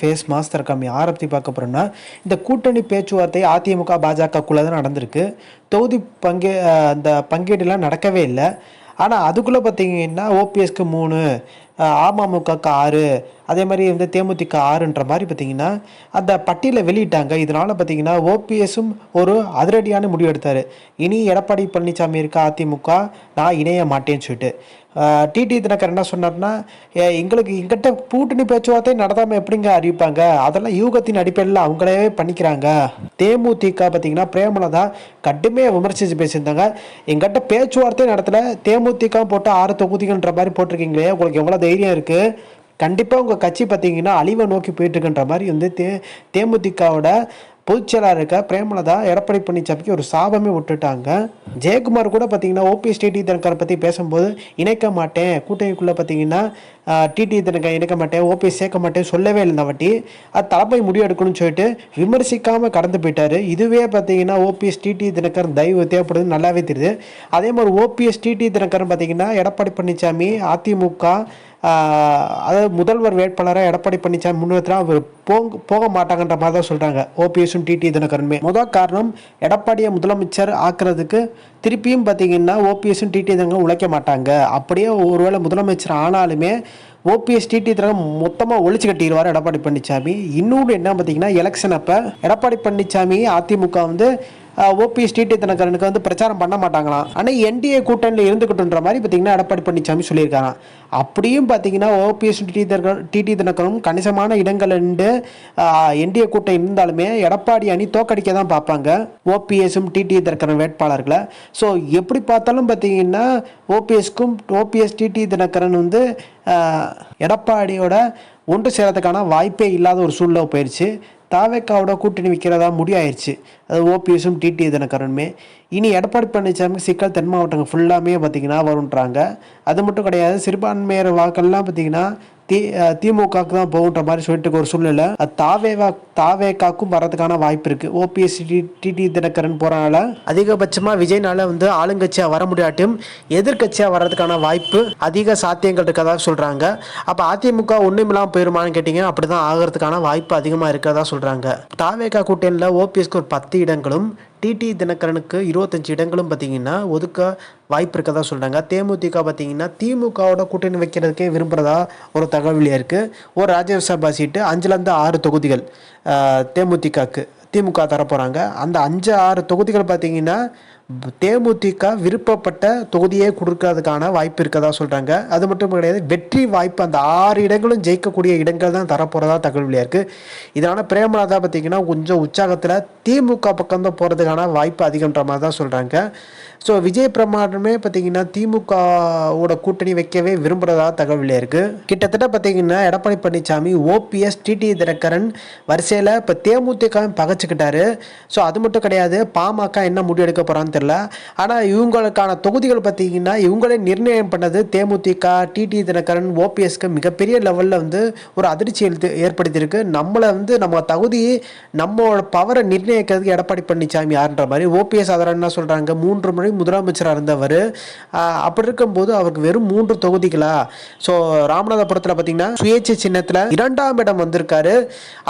Face master கம்மி யாரை பார்க்க போகிறோம்னா இந்த கூட்டணி பேச்சுவார்த்தை அதிமுக பாஜகக்குள்ளே தான் நடந்திருக்கு. தொகுதி பங்கே அந்த பங்கீடுலாம் நடக்கவே இல்லை. ஆனால் அதுக்குள்ளே பார்த்தீங்கன்னா ஓபிஎஸ்க்கு மூணு அமமுகக்கு ஆறு அதே மாதிரி வந்து தேமுதிக ஆறுன்ற மாதிரி பார்த்தீங்கன்னா அந்த பட்டியலை வெளியிட்டாங்க. இதனால் பார்த்தீங்கன்னா ஓபிஎஸும் ஒரு அதிரடியான முடிவு எடுத்தார். இனி எடப்பாடி பழனிசாமி இருக்க அதிமுக நான் இணைய மாட்டேன்னு சொல்லிட்டு. டிடி தினகர் என்ன சொன்னார்னா எங்களுக்கு எங்கிட்ட கூட்டணி பேச்சுவார்த்தை நடத்தாமல் எப்படிங்க அறிவிப்பாங்க? அதெல்லாம் யூகத்தின் அடிப்படையில் அவங்களே பண்ணிக்கிறாங்க. தேமுதிக பார்த்தீங்கன்னா பிரேமலதா கட்டுமே விமர்சித்து பேசியிருந்தாங்க. எங்கிட்ட பேச்சுவார்த்தை நடத்தலை தேமுதிக போட்டு ஆறு தொகுதிகள்ன்ற மாதிரி போட்டிருக்கீங்களே உங்களுக்கு எவ்வளோ தைரியம் இருக்குது கண்டிப்பாக உங்கள் கட்சி பார்த்தீங்கன்னா அழிவை நோக்கி போயிட்டுருக்குன்ற மாதிரி வந்து தே தேமுதிகவோட பொதுச்செயலாளர் இருக்க பிரேமலதா எடப்பாடி பழனிசாமிக்கு ஒரு சாபமே விட்டுட்டாங்க. ஜெயக்குமார் கூட பார்த்தீங்கன்னா ஓபிஎஸ் டிடி தினகரை பற்றி பேசும்போது இணைக்க மாட்டேன் கூட்டணிக்குள்ளே பார்த்தீங்கன்னா டிடி தினகர் இணைக்க மாட்டேன் ஓபிஎஸ் சேர்க்க மாட்டேன் சொல்லவே இல்லை வாட்டி. அது தலைப்பை முடிவு எடுக்கணும்னு சொல்லிட்டு விமர்சிக்காமல் கடந்து போயிட்டார். இதுவே பார்த்தீங்கன்னா ஓபிஎஸ் டிடி தினகர் தயவு தேவைப்படுது நல்லாவே தெரியுது. அதே மாதிரி ஓபிஎஸ் டிடி தினகரன் பார்த்தீங்கன்னா எடப்பாடி பழனிசாமி அதிமுக அதாவது முதல்வர் வேட்பாளராக எடப்பாடி பழனிசாமி முன்னிறுத்தினா அவர் போங்க போக மாட்டாங்கன்ற மாதிரி தான் சொல்கிறாங்க ஓபிஎஸும் டிடி தினகரனுமே. முதல் காரணம் எடப்பாடியை முதலமைச்சர் ஆக்குறதுக்கு திருப்பியும் பார்த்தீங்கன்னா ஓபிஎஸும் டிடி தினகரன் உழைக்க மாட்டாங்க. அப்படியே ஒருவேளை முதலமைச்சர் ஆனாலுமே ஓபிஎஸ் டிடி தினகரன் மொத்தமாக ஒழிச்சு கட்டிடுவார் எடப்பாடி பழனிசாமி. இன்னொன்று என்ன பார்த்தீங்கன்னா எலெக்ஷன் அப்போ எடப்பாடி பழனிசாமி அதிமுக வந்து ஓபிஎஸ் டிடி தினகரனுக்கு வந்து பிரச்சாரம் பண்ண மாட்டாங்களாம் ஆனால் என்டிஏ கூட்டணியில் இருந்துக்கிட்டுன்ற மாதிரி பார்த்தீங்கன்னா எடப்பாடி பழனிசாமி சொல்லியிருக்காராம் அப்படியும் பார்த்தீங்கன்னா OPS T T Dhinakaran T T தினகரனும் கணிசமான இடங்கள் இருந்து என்டிஏ கூட்டம் இருந்தாலுமே எடப்பாடி அணி தோக்கடிக்க தான் பார்ப்பாங்க ஓபிஎஸும் டிடி தினகரன் வேட்பாளர்களை ஸோ எப்படி பார்த்தாலும் பார்த்தீங்கன்னா ஓபிஎஸ்க்கும் ஓபிஎஸ் டிடி தினகரன் வந்து எடப்பாடியோட ஒன்று சேரத்துக்கான வாய்ப்பே இல்லாத ஒரு சூழ்நிலை போயிடுச்சு தாவேக்காவோட கூட்டணி வைக்கிறதா முடிவாயிருச்சு அது ஓபிஎஸும் டிடி தினகரனுமே. இனி எடப்பாடி பழனிசாமி சிக்கல் தென் மாவட்டங்கள் ஃபுல்லாமே பார்த்தீங்கன்னா வருன்றாங்க அது மட்டும் கிடையாது சிறுபான்மையர் வாக்கெல்லாம் பார்த்தீங்கன்னா தி திமுகவுக்கு தான் போகுன்ற மாதிரி சொல்லிட்டு ஒரு சூழ்நிலை. அது தாவேவா தாவேக்காக்கும் வர்றதுக்கான வாய்ப்பு இருக்குது ஓபிஎஸ் டிடி தினகரன் போகிறனால அதிகபட்சமாக விஜய்னால வந்து ஆளுங்கட்சியாக வர முடியாட்டும் எதிர்க்கட்சியாக வர்றதுக்கான வாய்ப்பு அதிக சாத்தியங்கள் இருக்கதாக சொல்கிறாங்க அப்போ அதிமுக ஒன்றுமில்லாமல் போயிருமான்னு கேட்டிங்க அப்படி தான் ஆகிறதுக்கான வாய்ப்பு அதிகமாக இருக்கிறதா சொல்கிறாங்க தாவேக்கா கூட்டணியில் ஓபிஎஸ்க்கு ஒரு பத்து இடங்களும் டிடி தினகரனுக்கு இருபத்தஞ்சு இடங்களும் பார்த்தீங்கன்னா ஒதுக்க வாய்ப்பு இருக்கதா சொல்கிறாங்க தேமுதிக பார்த்தீங்கன்னா திமுகவோட கூட்டணி வைக்கிறதுக்கே விரும்புகிறதா ஒரு தகவலியாக இருக்குது ஒரு ராஜ்யசபா சீட்டு அஞ்சுலேருந்து ஆறு தொகுதிகள் தேமுதிகக்கு திமுக தரப்போகிறாங்க அந்த அஞ்சு ஆறு தொகுதிகள் பார்த்தீங்கன்னா தேமுதிக விருப்பப்பட்ட தொகுதியே கொடுக்கறதுக்கான வாய்ப்பு இருக்கதா சொல்கிறாங்க அது மட்டும் கிடையாது வெற்றி வாய்ப்பு அந்த ஆறு இடங்களும் ஜெயிக்கக்கூடிய இடங்கள் தான் தரப்போகிறதா தகவலியாக இருக்குது இதனால் பிரேமலதா பார்த்தீங்கன்னா கொஞ்சம் உற்சாகத்தில் திமுக பக்கம் தான் போகிறதுக்கான வாய்ப்பு அதிகன்ற மாதிரி தான் சொல்கிறாங்க ஸோ விஜய் பிரமாணமே பார்த்தீங்கன்னா திமுகவோட கூட்டணி வைக்கவே விரும்புகிறதா தகவல் இருக்குது கிட்டத்தட்ட பார்த்தீங்கன்னா Edappadi Palaniswami OPS T T Dhinakaran வரிசையில் இப்போ தேமுதிக பகச்சுக்கிட்டாரு. ஸோ அது மட்டும் கிடையாது பாமக என்ன முடிவு எடுக்க போகிறான்னு தெரில ஆனால் இவங்களுக்கான தொகுதிகள் பார்த்தீங்கன்னா இவங்களே நிர்ணயம் பண்ணது தேமுதிக டிடி தினகரன் ஓபிஎஸ்க்கு மிகப்பெரிய லெவலில் வந்து ஒரு அதிர்ச்சி எழுத்து ஏற்படுத்தியிருக்கு. நம்மளை வந்து நம்ம தகுதி நம்மளோட பவரை நிர்ணயிக்கிறதுக்கு எடப்பாடி பழனிசாமி யாருன்ற மாதிரி ஓபிஎஸ் அதெல்லாம் என்ன சொல்கிறாங்க மூன்று முறை முதலமைச்சராக இருந்தவர். அவர் அப்படி இருக்கும்போது அவருக்கு வெறும் மூன்று தொகுதிகளா? ஸோ ராமநாதபுரத்தில் பார்த்தீங்கன்னா சுயேட்சை சின்னத்தில் இரண்டாம் இடம் வந்திருக்காரு.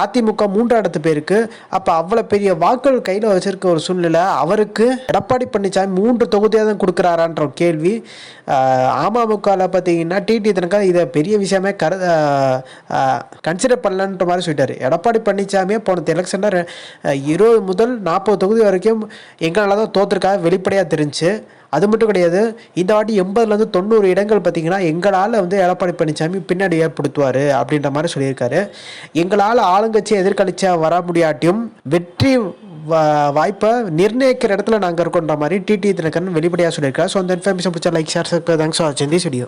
அதிமுக மூன்றாம் இடத்து பேருக்கு. அப்போ அவ்வளோ பெரிய வாக்குகள் கையில் வச்சிருக்க ஒரு சூழ்நிலை. அவருக்கு எடப்பாடி பழனிசாமி மூன்று தொகுதியாக தான் கொடுக்குறாரான்ற ஒரு கேள்வி. அமமுகவில் பார்த்தீங்கன்னா டிடி தினகர் இதை பெரிய விஷயமே கரு கன்சிடர் பண்ணலன்ற மாதிரி சொல்லிட்டார். எடப்பாடி பழனிசாமியே போன எலெக்ஷனில் இருபது முதல் நாற்பது தொகுதி வரைக்கும் எங்களால் தான் தோற்றுருக்கா வெளிப்படையாக தெரிஞ்சு. அது மட்டும் கிடையாது இந்த வாட்டி எண்பதுலேருந்து தொண்ணூறு இடங்கள் பார்த்தீங்கன்னா எங்களால் வந்து எடப்பாடி பழனிசாமி பின்னாடி ஏற்படுத்துவார் அப்படின்ற மாதிரி சொல்லியிருக்காரு. எங்களால் ஆளுங்கட்சி எதிர்கட்சியா வர முடியாட்டியும் வெற்றி வாய்ப்பை நிர்ணயிக்கிற இடத்துல நாங்கள் இருக்கோன்ற மாதிரி டிடி தினகரன் வெளிப்படையாக சொல்லியிருக்காரு. ஸோ அந்த இன்ஃபர்மேஷன் பிடிச்சா லைக் ஷேர் தேங்க்ஸ் ஃபார் வாட்சிங் திஸ் வீடியோ